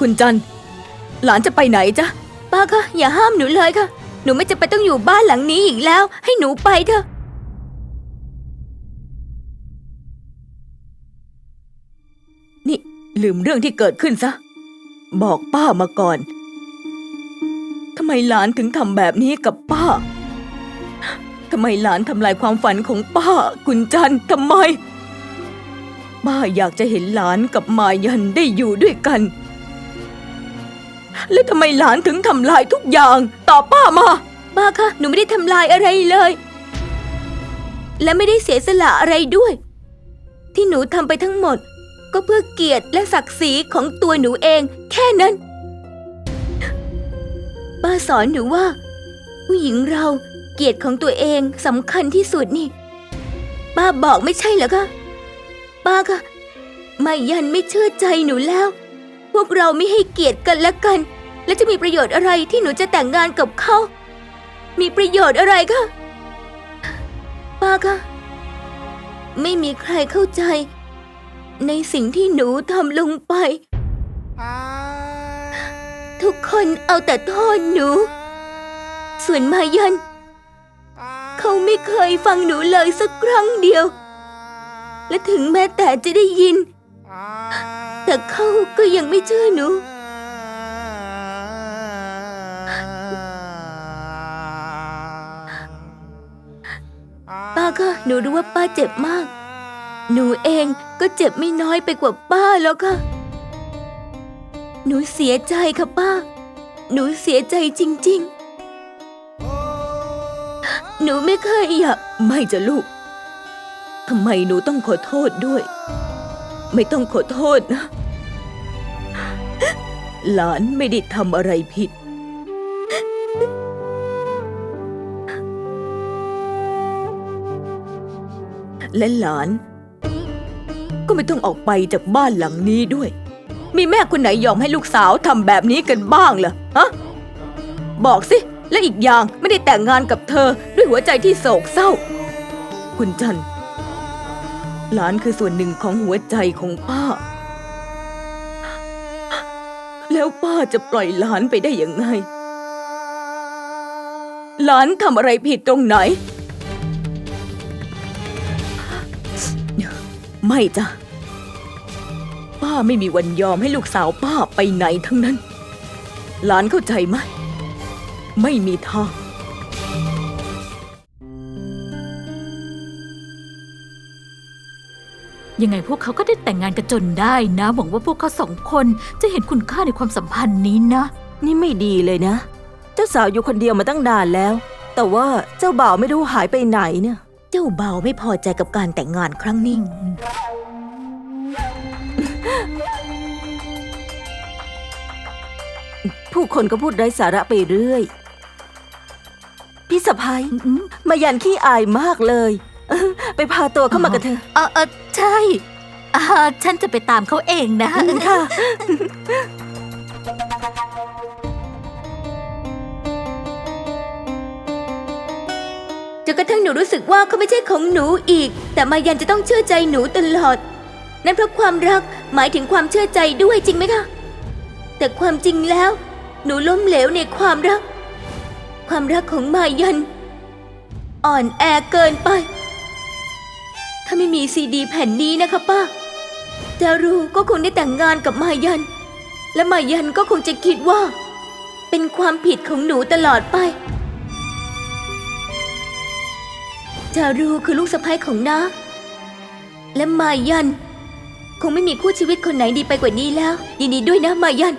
คุณจัน หลานจะไปไหนจ๊ะ ป้าคะอย่าห้ามหนูเลยค่ะ หนูไม่จะไปต้องอยู่บ้านหลังนี้อีกแล้ว ให้หนูไปเถอะ นี่ลืมเรื่องที่เกิดขึ้นซะ บอกป้ามาก่อนทำไมหลานถึงทำแบบนี้กับป้าทำไมหลานทำลายความฝันของป้า คุณจันทำไมป้าอยากจะเห็นหลานกับมายันได้อยู่ด้วยกัน แล้วทำไมหลานถึงทำลายทุกอย่าง ต่อป้ามาป้าคะหนูไม่ได้ทำลายอะไรเลย และไม่ได้เสียสละอะไรด้วย ที่หนูทำไปทั้งหมด ก็เพื่อเกียรติและศักดิ์ศรีของตัวหนูเอง แค่นั้น ป้าสอนหนูว่า ผู้หญิงเราเกียรติของตัวเองสำคัญที่สุดนี่ ป้าบอกไม่ใช่เหรอคะ ป้าคะไม่ยันไม่เชื่อใจหนูแล้ว วกเราไม่ให้เกียรติกันและกัน แล้วจะมีประโยชน์อะไรที่หนูจะแต่งงานกับเขา มีประโยชน์อะไรคะป้าคะไม่มีใครเข้าใจ ในสิ่งที่หนูทำลงไป ทุกคนเอาแต่โทษหนู ส่วนมายัน เขาไม่เคยฟังหนูเลยสักครั้งเดียว และถึงแม้แต่จะได้ยิน แต่เขาก็ยังไม่เชื่อหนู ป้าคะหนูรู้ว่าป้าเจ็บมาก หนูเองก็เจ็บไม่น้อยไปกว่าป้าแล้วค่ะ หนูเสียใจค่ะป้า หนูเสียใจจริง ๆ หนูไม่เคยอยากไม่จะลูกทำไมหนูต้องขอโทษด้วย ไม่ต้องขอโทษนะ หลานไม่ได้ทำอะไรผิด และหลาน ก็ไม่ต้องออกไปจากบ้านหลังนี้ด้วย มีแม่คนไหนยอมให้ลูกสาวทำแบบนี้กันบ้างเหรอฮะบอกสิ และอีกอย่างไม่ได้แต่งงานกับเธอด้วยหัวใจที่โศกเศร้า คุณจันทร์ หลานคือส่วนหนึ่งของหัวใจของป้า แล้วป้าจะปล่อยหลานไปได้ยังไง หลานทำอะไรผิดตรงไหน ไม่จ้ะ ป้าไม่มีวันยอมให้ลูกสาวป้าไปไหนทั้งนั้น หลานเข้าใจไหม ไม่มีทาง ยังไงพวกเขาก็ได้แต่งงานกันจนได้นะหวังว่าพวกเขาสองคนจะเห็นคุณค่าในความสัมพันธ์นี้นะ นี่ไม่ดีเลยนะ เจ้าสาวอยู่คนเดียวมาตั้งนานแล้ว แต่ว่าเจ้าบ่าวไม่รู้หายไปไหนเนี่ย เจ้าเบาวไม่พอใจกับการแต่งงานครั้งนี้ ผู้คนก็พูดไร้สาระไปเรื่อย พี่สะพ้ยมายันขี้อายมากเลย ไปพาตัวเข้ามากันเถอะเออเออใช่อ่าฉันจะไปตามเขาเองนะค่ะ จนกระทั่งหนูรู้สึกว่าเขาไม่ใช่ของหนูอีก แต่มายันจะต้องเชื่อใจหนูตลอด นั่นเพราะความรักหมายถึงความเชื่อใจด้วยจริงไหมคะ แต่ความจริงแล้ว หนูล้มเหลวในความรัก ความรักของมายัน อ่อนแอเกินไป ถ้าไม่มีซีดีแผ่นนี้นะคะป้าจารูก็คงได้แต่งงานกับมายัน และมายันก็คงจะคิดว่า เป็นความผิดของหนูตลอดไปจารูคือลูกสะใภ้ของน้าและมายัน คงไม่มีคู่ชีวิตคนไหนดีไปกว่านี้แล้ว ยินดีด้วยนะมายัน